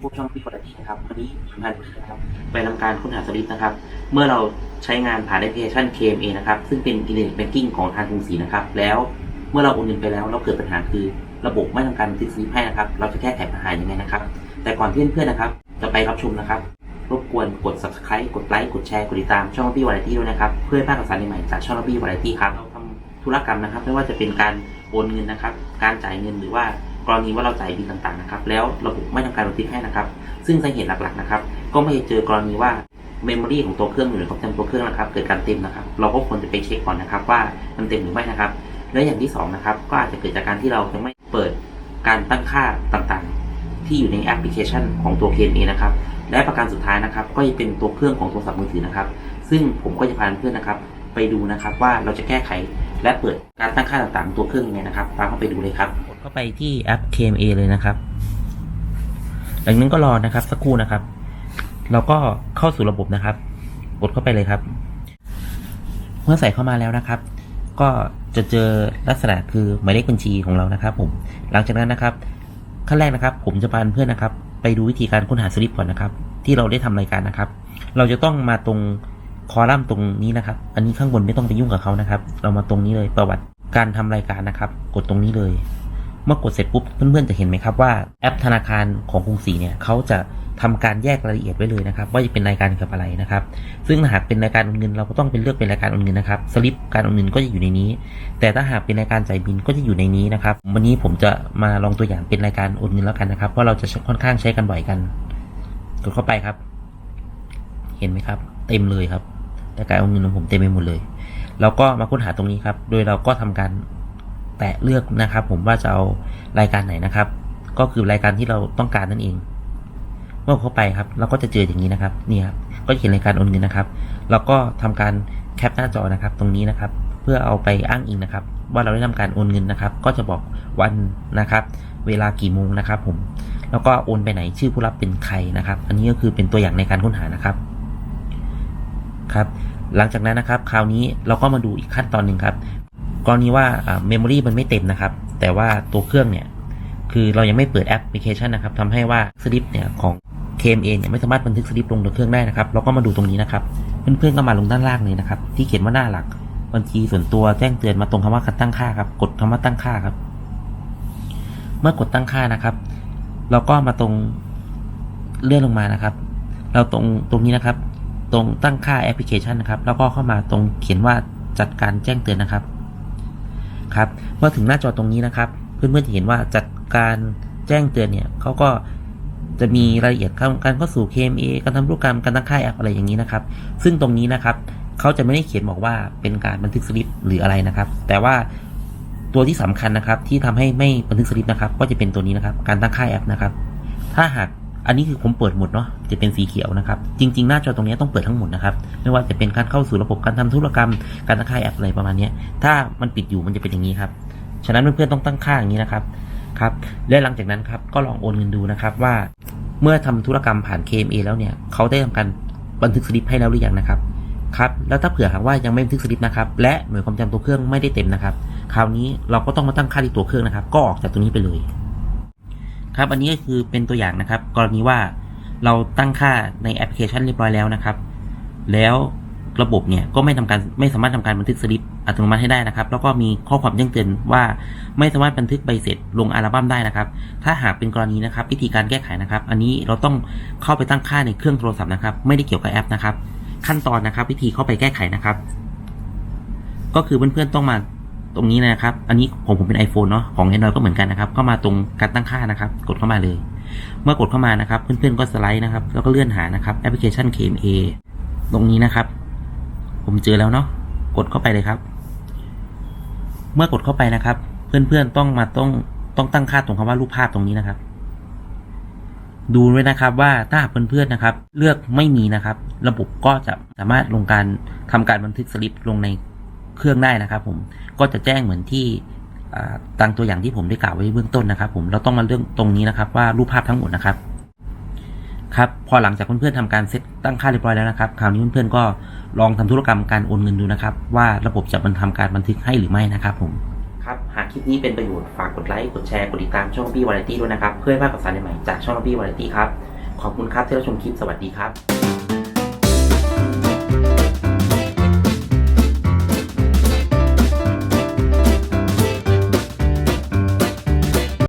พวกช่องพี่ปกตินะครับวันนี้ผมพาทุกท่านะครับไปทำการค้นหาสลิปนะครับ เมื่อเราใช้งานผ่านแอปพลิเคชัน KMA นะครับ ซึ่งเป็นอินเทอร์เน็ตแบงกิ้งของทางกรุงศรีนะครับ แล้วเมื่อเราโอนเงินไปแล้วเราเกิดปัญหาคือ ระบบไม่ทำการบันทึกสลิปให้นะครับ เราจะแก้ไขปัญหายังไงนะครับ แต่ก่อนที่เพื่อนๆนะครับ จะไปรับชมนะครับ รบกวนกด subscribe กดไลค์กดแชร์กดติดตามช่องพี่วาไรตี้ด้วยนะครับเพื่อให้พลาดข่าวสารใหม่ๆจากช่องพี่วาไรตี้ครับเราทำธุรกรรมนะครับ ไม่ว่าจะเป็นการโอนเงินนะครับ การจ่ายเงินหรือว่า กรณีว่าเราจ่ายบิลต่างๆนะครับ แล้วระบบไม่ทำการบันทึกให้นะครับ ซึ่งสาเหตุหลักๆนะครับ ก็ไม่ได้เจอกรณีว่าเมมโมรีของตัวเครื่องหรือความจำตัวเครื่องนะครับ เกิดการเต็มนะครับ เราก็ควรจะไปเช็คก่อนนะครับ ว่ามันเต็มหรือไม่นะครับ และอย่างที่สองนะครับ ก็อาจจะเกิดจากการที่เรายังไม่เปิดการตั้งค่าต่างๆ ที่อยู่ในแอปพลิเคชันของตัว KMA นะครับ และประการสุดท้ายนะครับ ก็จะเป็นตัวเครื่องของโทรศัพท์มือถือนะครับ ซึ่งผมก็จะพาเพื่อนนะครับ ไปดูนะครับว่าเราจะแก้ไข และเปิดการตั้งค่าต่างๆ ตัวเครื่องยังไงนะครับ ตามเข้าไปดูเลยครับ กดเข้าไปที่แอป KMA เลยนะครับหลังนั้นก็รอนะครับสักครู่นะครับ เราก็เข้าสู่ระบบนะครับ กดเข้าไปเลยครับ เมื่อใส่เข้ามาแล้วนะครับ ก็จะเจอลักษณะคือหมายเลขบัญชีของเรานะครับ ผม หลังจากนั้นนะครับ ขั้นแรกนะครับ ผมจะพาเพื่อนนะครับ ไปดูวิธีการค้นหาสลิปก่อนนะครับ ที่เราได้ทำรายการนะครับ เราจะต้องมาตรง คอลัมน์ตรงนี้นะครับ อันนี้ข้างบนไม่ต้องไปยุ่งกับเขานะครับ เรามาตรงนี้เลยประวัติการทำรายการนะครับ กดตรงนี้เลย เมื่อกดเสร็จปุ๊บเพื่อนๆจะเห็นไหมครับว่าแอปธนาคารของกรุงศรีเนี่ยเขาจะทำการแยกรายละเอียดไว้เลยนะครับ ว่าจะเป็นรายการเกี่ยวกับอะไรนะครับ ซึ่งหากเป็นรายการโอนเงินเราก็ต้องเป็นเลือกเป็นรายการโอนเงินนะครับสลิปการโอนเงินก็จะอยู่ในนี้ แต่ถ้าหากเป็นรายการจ่ายบินก็จะอยู่ในนี้นะครับ วันนี้ผมจะมาลองตัวอย่างเป็นรายการโอนเงินแล้วกันนะครับ เพราะเราจะค่อนข้างใช้กันบ่อยกันกดเข้าไปครับ เห็นไหมครับ เต็มเลยครับ รายการโอนเงินของผมเต็มไปหมดเลย เราก็มาค้นหาตรงนี้ครับ โดยเราก็ทำการแตะเลือกนะครับ ผมว่าจะเอารายการไหนนะครับ ก็คือรายการที่เราต้องการนั่นเอง เมื่อเข้าไปครับ เราก็จะเจออย่างนี้นะครับนี่ครับก็จะเห็นรายการโอนเงินนะครับ เราก็ทำการแคปหน้าจอนะครับ ตรงนี้นะครับ เพื่อเอาไปอ้างอิงนะครับ ว่าเราได้ทำการโอนเงินนะครับ ก็จะบอกวันนะครับ เวลากี่โมงนะครับ ผม แล้วก็โอนไปไหนชื่อผู้รับเป็นใครนะครับ อันนี้ก็คือเป็นตัวอย่างในการค้นหานะครับ ครับหลังจากนั้นนะครับคราวนี้เราก็มาดูอีกขั้นตอนหนึ่งครับกรณีว่าเมมโมรีมันไม่เต็มนะครับ แต่ว่าตัวเครื่องเนี่ยคือเรายังไม่เปิดแอปพลิเคชันนะครับทำให้ว่าสลิปเนี่ยของ KMA เนี่ยไม่สามารถบันทึกสลิปลงบนเครื่องได้นะครับ เราก็มาดูตรงนี้นะครับ เพื่อนๆก็มาลงด้านล่างเลยนะครับ ที่เขียนว่าหน้าหลักบัญชีส่วนตัวแจ้งเตือนมาตรงคำว่าการตั้งค่าครับ กดคำว่าตั้งค่าครับ เมื่อกดตั้งค่านะครับ เราก็มาตรงเลื่อนลงมานะครับ เราตรงตรงนี้นะครับ รงตั้งค่าแอปพลิเคชันนะครับ แล้วก็เข้ามาตรงเขียนว่าจัดการแจ้งเตือนนะครับ ครับเมื่อถึงหน้าจอตรงนี้นะครับ เพื่อนๆจะเห็นว่าจัดการแจ้งเตือนเนี่ยเขาก็จะมีรายละเอียดการเข้าสู่ KMA การทำธุรกรรมการตั้งค่ายแอปอะไรอย่างนี้นะครับ ซึ่งตรงนี้นะครับเขาจะไม่ได้เขียนบอกว่าเป็นการบันทึกสลิปหรืออะไรนะครับ แต่ว่าตัวที่สำคัญนะครับที่ทำให้ไม่บันทึกสลิปนะครับ ก็จะเป็นตัวนี้นะครับ การตั้งค่ายแอปนะครับ ถ้าหาก อันนี้คือผมเปิดหมดเนาะจะเป็นสีเขียวนะครับ จริง ๆ หน้าจอตรงนี้ต้องเปิดทั้งหมดนะครับ ไม่ว่าจะเป็นการเข้าสู่ระบบการทำธุรกรรม การตั้งค่ายแอปอะไรประมาณนี้ถ้ามันปิดอยู่มันจะเป็นอย่างนี้ครับ ฉะนั้นเพื่อนๆต้องตั้งค่าอย่างนี้นะครับครับและหลังจากนั้นครับก็ลองโอนเงินดูนะครับว่า เมื่อทำธุรกรรมผ่าน KMA แล้วเนี่ยเขาได้ทำการบันทึกสลิปให้แล้วหรือยังนะครับครับแล้วถ้าเผื่อหากว่ายังไม่บันทึกสลิปนะครับและหน่วยความจำตัวเครื่องไม่ได้เต็มนะครับ คราวนี้เราก็ต้องมาตั้งค่าที่ตัวเครื่องนะครับ ก็ออกจากตรงนี้ไปเลย ครับอันนี้ก็คือเป็นตัวอย่างนะครับ กรณีว่าเราตั้งค่าในแอปพลิเคชันเรียบร้อยแล้วนะครับ แล้วระบบเนี่ยก็ไม่ทำการไม่สามารถทำการบันทึกสลิปอัตโนมัติให้ได้นะครับ แล้วก็มีข้อความแจ้งเตือนว่าไม่สามารถบันทึกใบเสร็จลงอัลบั้มได้นะครับ ถ้าหากเป็นกรณีนะครับ วิธีการแก้ไขนะครับ อันนี้เราต้องเข้าไปตั้งค่าในเครื่องโทรศัพท์นะครับ ไม่ได้เกี่ยวกับแอปนะครับ ขั้นตอนนะครับ วิธีเข้าไปแก้ไขนะครับ ก็คือเพื่อนๆต้องมา ตรงนี้นะครับ อันนี้ผมผมเป็น iPhone เนาะของ Android ก็เหมือนกันนะครับเข้ามาตรงการตั้งค่านะครับ กดเข้ามาเลย เมื่อกดเข้ามานะครับ เพื่อนๆก็สไลด์นะครับ แล้วก็เลื่อนหานะครับแอปพลิเคชัน KMA ตรงนี้นะครับ ผมเจอแล้วเนาะกดเข้าไปเลยครับ เมื่อกดเข้าไปนะครับ เพื่อนๆต้องมาต้องต้องตั้งค่าตรงคำว่ารูปภาพตรงนี้นะครับ ดูด้วยนะครับว่าถ้าเพื่อนๆนะครับ เลือกไม่มีนะครับ ระบบก็จะสามารถลงการทำการบันทึกสลิปลงใน เครื่องได้นะครับผมก็จะแจ้งเหมือนที่ตามตัวอย่างที่ผมได้กล่าวไว้เบื้องต้นนะครับ ผมเราต้องมาเรื่องตรงนี้นะครับ ว่ารูปภาพทั้งหมดนะครับครับพอหลังจากเพื่อนๆทำการเซตตั้งค่าเรียบร้อยแล้วนะครับคราวนี้เพื่อนๆก็ลองทำธุรกรรมการโอนเงินดูนะครับ ว่าระบบจะบันทำการบันทึกให้หรือไม่นะครับผมครับหากคลิปนี้เป็นประโยชน์ฝากกดไลค์กดแชร์กดติดตามช่องพี่วาไรตี้ด้วยนะครับ เพื่อให้พลาดข่าสารใหม่จากช่องพี่วาไรตี้ครับขอบคุณครับที่รับชมคลิปสวัสดีครับ